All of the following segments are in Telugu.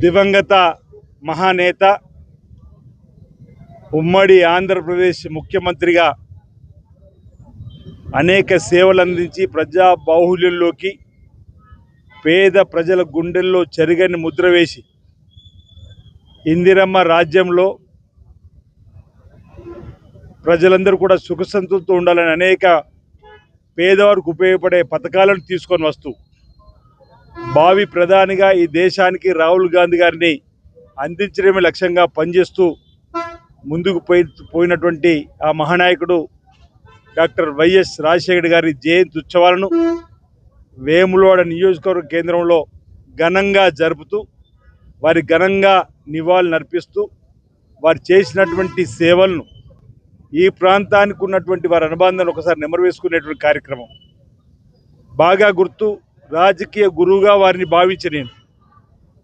దివంగత మహానేత ఉమ్మడి ఆంధ్రప్రదేశ్ ముఖ్యమంత్రిగా అనేక సేవలు అందించి ప్రజా బాహుళ్యంలోకి పేద ప్రజల గుండెల్లో చెరగని ముద్ర వేసి ఇందిరమ్మ రాజ్యంలో ప్రజలందరూ కూడా సుఖసంతులతో ఉండాలని అనేక పేదవారికి ఉపయోగపడే పథకాలను తీసుకొని వస్తూ భావి ప్రధానిగా ఈ దేశానికి రాహుల్ గాంధీ గారిని అందించడమే లక్ష్యంగా పనిచేస్తూ ముందుకు పోయి పోయినటువంటి ఆ మహానాయకుడు డాక్టర్ వైఎస్ రాజశేఖర్ గారి జయంతి ఉత్సవాలను వేములవాడ నియోజకవర్గ కేంద్రంలో ఘనంగా జరుపుతూ వారి ఘనంగా నివాళులు అర్పిస్తూ వారు చేసినటువంటి సేవలను ఈ ప్రాంతానికి ఉన్నటువంటి వారి అనుబంధాన్ని ఒకసారి నెమరు వేసుకునేటువంటి కార్యక్రమం. బాగా గుర్తు రాజకీయ గురువుగా వారిని భావించి నేను.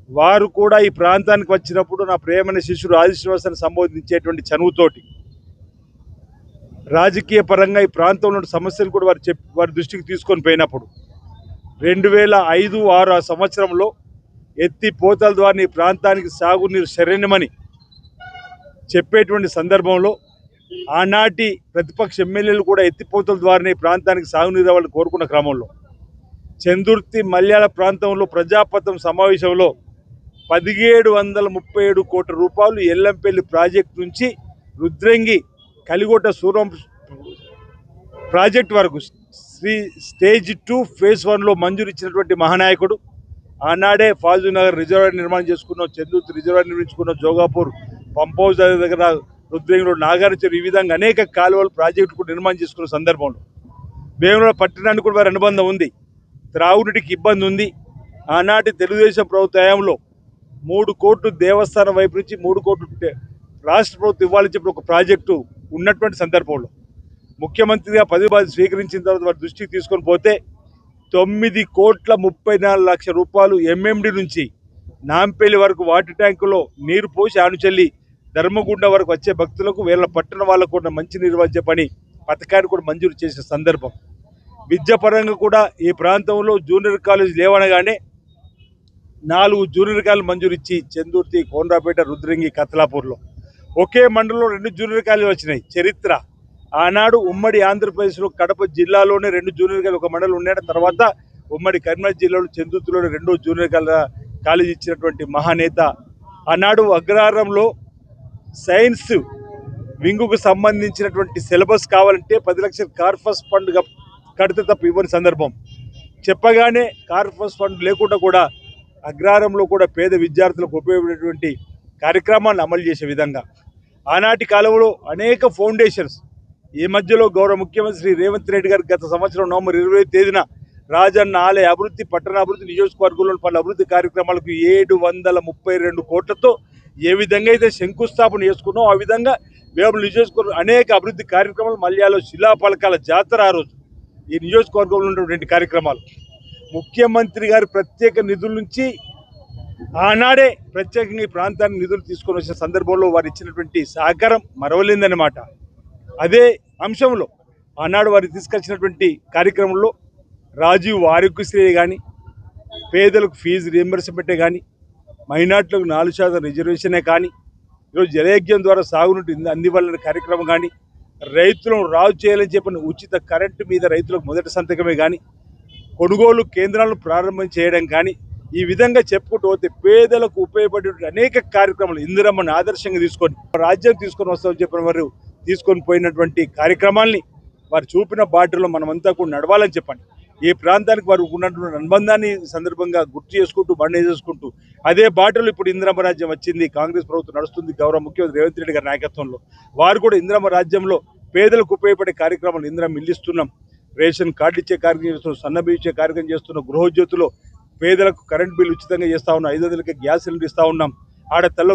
వారు కూడా ఈ ప్రాంతానికి వచ్చినప్పుడు నా ప్రేమైన శిష్యుడు ఆదిశ్వాసాన్ని సంబోధించేటువంటి చనువుతోటి. రాజకీయ పరంగా ఈ ప్రాంతంలో సమస్యలు కూడా వారు చెప్పి వారి దృష్టికి తీసుకొని పోయినప్పుడు రెండు వేల ఐదు ఆరు ఆ సంవత్సరంలో ఎత్తి పోతల ద్వారా ఈ ప్రాంతానికి సాగునీరు శరణ్యమని చెప్పేటువంటి సందర్భంలో ఆనాటి ప్రతిపక్ష ఎమ్మెల్యేలు కూడా ఎత్తిపోతల ద్వారానే ఈ ప్రాంతానికి సాగునీరు అవ్వాలని కోరుకున్న క్రమంలో చందుర్తి మల్యాల ప్రాంతంలో ప్రజాపథం సమావేశంలో పదిహేడు వందల ముప్పై ఏడు కోట్ల రూపాయలు ఎల్లంపల్లి ప్రాజెక్టు నుంచి రుద్రంగి కలిగొట్ట సూరం ప్రాజెక్ట్ వరకు శ్రీ స్టేజ్ టూ ఫేజ్ వన్లో మంజూరు ఇచ్చినటువంటి మహానాయకుడు. ఆనాడే ఫాజునగర్ రిజర్వాయర్ నిర్మాణం చేసుకున్నాం చందుర్తి రిజర్వాయర్ నిర్మించుకున్నాం జోగాపూర్ పంప్ హౌస్ దగ్గర రుద్రంగిలో నాగార్జున ఈ విధంగా అనేక కాలువలు ప్రాజెక్టు కూడా నిర్మాణం చేసుకున్న సందర్భంలో. వేముల పట్టణానికి కూడా వారి అనుబంధం ఉంది. త్రాగునీటికి ఇబ్బంది ఉంది. ఆనాటి తెలుగుదేశం ప్రభుత్వ హయాంలో మూడు కోట్లు దేవస్థానం వైపు నుంచి మూడు కోట్లు రాష్ట్ర ప్రభుత్వం ఇవ్వాలని చెప్పి ఒక ప్రాజెక్టు ఉన్నటువంటి సందర్భంలో. ముఖ్యమంత్రిగా పదవి బాధ్యత స్వీకరించిన తర్వాత వారి దృష్టికి తీసుకొని పోతే తొమ్మిది కోట్ల ముప్పై నాలుగు లక్షల రూపాయలు ఎంఎండి నుంచి నాంపల్లి వరకు వాటర్ ట్యాంకులో నీరు పోసి ఆనుచెల్లి ధర్మగుండ వరకు వచ్చే భక్తులకు వీళ్ళ పట్టణ వాళ్ళకు కూడా మంచి నిర్వహించే పని పథకాన్ని కూడా మంజూరు చేసిన సందర్భం. విద్యాపరంగా కూడా ఈ ప్రాంతంలో జూనియర్ కాలేజ్ లేవనగానే నాలుగు జూనియర్ కాలేజ్ మంజూరు ఇచ్చి చందుర్తి కోనరాపేట రుద్రంగి కత్లాపూర్లో. ఒకే మండలంలో రెండు జూనియర్ కాలేజీలు వచ్చినాయి. చరిత్ర. ఆనాడు ఉమ్మడి ఆంధ్రప్రదేశ్లో కడప జిల్లాలోనే రెండు జూనియర్ కాలేజ్ ఒక మండలం ఉన్నాడు తర్వాత ఉమ్మడి కరీంనగర్ జిల్లాలో చందుర్తిలోనే రెండో జూనియర్ కాలేజ్ కాలేజ్ ఇచ్చినటువంటి మహానేత. ఆనాడు అగ్రహారంలో సైన్స్ వింగుకు సంబంధించినటువంటి సిలబస్ కావాలంటే పది లక్షల కార్పస్ ఫండ్ కడితే తప్ప ఇవ్వని సందర్భం. చెప్పగానే కార్పస్ ఫండ్ లేకుండా కూడా అగ్రహారంలో కూడా పేద విద్యార్థులకు ఉపయోగపడేటువంటి కార్యక్రమాలను అమలు చేసే విధంగా. ఆనాటి కాలంలో అనేక ఫౌండేషన్స్ ఈ మధ్యలో గౌరవ ముఖ్యమంత్రి శ్రీ రేవంత్ రెడ్డి గారు గత సంవత్సరం నవంబర్ ఇరవై తేదీన రాజన్న ఆలయ అభివృద్ధి పట్టణ అభివృద్ధి నియోజకవర్గంలో పలు అభివృద్ధి కార్యక్రమాలకు ఏడు వందల ముప్పై రెండు కోట్లతో ఏ విధంగా అయితే శంకుస్థాపన చేసుకున్నామో ఆ విధంగా మేము నియోజకవర్గం అనేక అభివృద్ధి కార్యక్రమాలు మల్యాలో శిలాపలకాల జాతర ఆ రోజు. ఈ నియోజకవర్గంలో ఉన్నటువంటి కార్యక్రమాలు. ముఖ్యమంత్రి గారి ప్రత్యేక నిధుల నుంచి ఆనాడే ప్రత్యేకంగా ఈ ప్రాంతానికి నిధులు తీసుకొని వచ్చిన సందర్భంలో వారు ఇచ్చినటువంటి సహకారం మరవలేదన్నమాట. అదే అంశంలో ఆనాడు వారు తీసుకొచ్చినటువంటి కార్యక్రమంలో రాజీవ్ ఆరోగ్యశ్రీ కానీ పేదలకు ఫీజు రియంబర్స్మెంటే కానీ మైనార్టీలకు నాలుగు శాతం రిజర్వేషనే కానీ ఈరోజు జలయజ్ఞం ద్వారా సాగునీటి అందివలన కార్యక్రమం కానీ రైతులను రాజు చేయాలని చెప్పిన ఉచిత కరెంటు మీద రైతులకు మొదటి సంతకమే కానీ కొనుగోలు కేంద్రాలను ప్రారంభం చేయడం కానీ ఈ విధంగా చెప్పుకుంటూ పోతే పేదలకు ఉపయోగపడే అనేక కార్యక్రమాలు ఇందిరమ్మని ఆదర్శంగా తీసుకొని రాజ్యం తీసుకొని వస్తామని చెప్పిన వారు తీసుకొని పోయినటువంటి కార్యక్రమాల్ని వారు చూపిన బాటలో మనమంతా కూడా నడవాలని చెప్పండి. ఈ ప్రాంతానికి వారు ఉన్నటువంటి అనుబంధాన్ని సందర్భంగా గుర్తు చేసుకుంటూ బండి చేసుకుంటూ అదే బాటలో ఇప్పుడు ఇంద్రమ రాజ్యం వచ్చింది కాంగ్రెస్ ప్రభుత్వం నడుస్తుంది గౌరవ ముఖ్యమంత్రి రేవంత్ రెడ్డి గారి నాయకత్వంలో. వారు కూడా ఇంద్రమ రాజ్యంలో పేదలకు ఉపయోగపడే కార్యక్రమాలు ఇంద్రం ఇల్లిస్తున్నాం రేషన్ కార్డు ఇచ్చే కార్యక్రమం చేస్తున్నాం సన్నబియ్యం ఇచ్చే కార్యక్రమం చేస్తున్నాం గృహజ్యోతిలో పేదలకు కరెంట్ బిల్ ఉచితంగా చేస్తా ఉన్నాం ఐదు వందలకి గ్యాస్ సిలిండర్ ఇస్తా ఉన్నాం. ఆడ తెల్ల